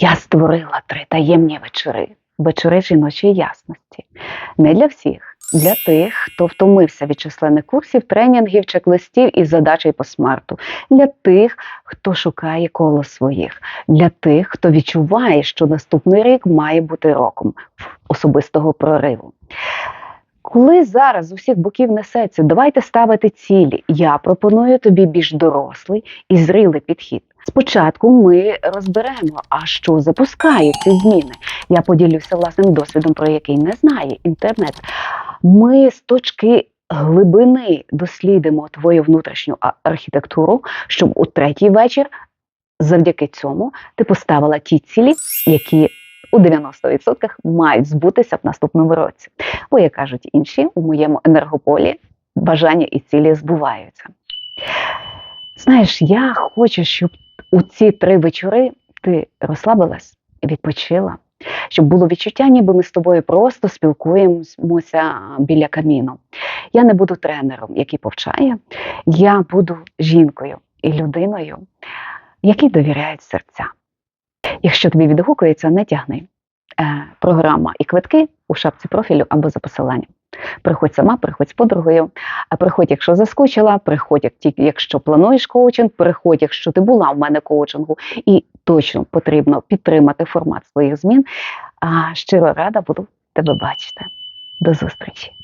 Я створила три таємні вечори, вечори жіночої ясності. Не для всіх, для тих, хто втомився від численних курсів, тренінгів, чек-листів і задачей по смарту, для тих, хто шукає коло своїх, для тих, хто відчуває, що наступний рік має бути роком особистого прориву. Коли зараз з усіх боків несеться, давайте ставити цілі. Я пропоную тобі більш дорослий і зрілий підхід. Спочатку ми розберемо, а що запускає ці зміни. Я поділюся власним досвідом, про який не знає інтернет. Ми з точки глибини дослідимо твою внутрішню архітектуру, щоб у третій вечір, завдяки цьому, ти поставила ті цілі, які у 90% мають збутися в наступному році. Бо, як кажуть інші, у моєму енергополі бажання і цілі збуваються. Знаєш, я хочу, щоб у ці три вечори ти розслабилась, відпочила, щоб було відчуття, ніби ми з тобою просто спілкуємося біля каміну. Я не буду тренером, який повчає, я буду жінкою і людиною, якій довіряють серця. Якщо тобі відгукується, не тягни. Е, програма і квитки у шапці профілю або за посиланням. Приходь сама, приходь з подругою, приходь, якщо заскучила, приходь, якщо плануєш коучинг, приходь, якщо ти була в мене коучингу, і точно потрібно підтримати формат своїх змін. А щиро рада буду тебе бачити. До зустрічі!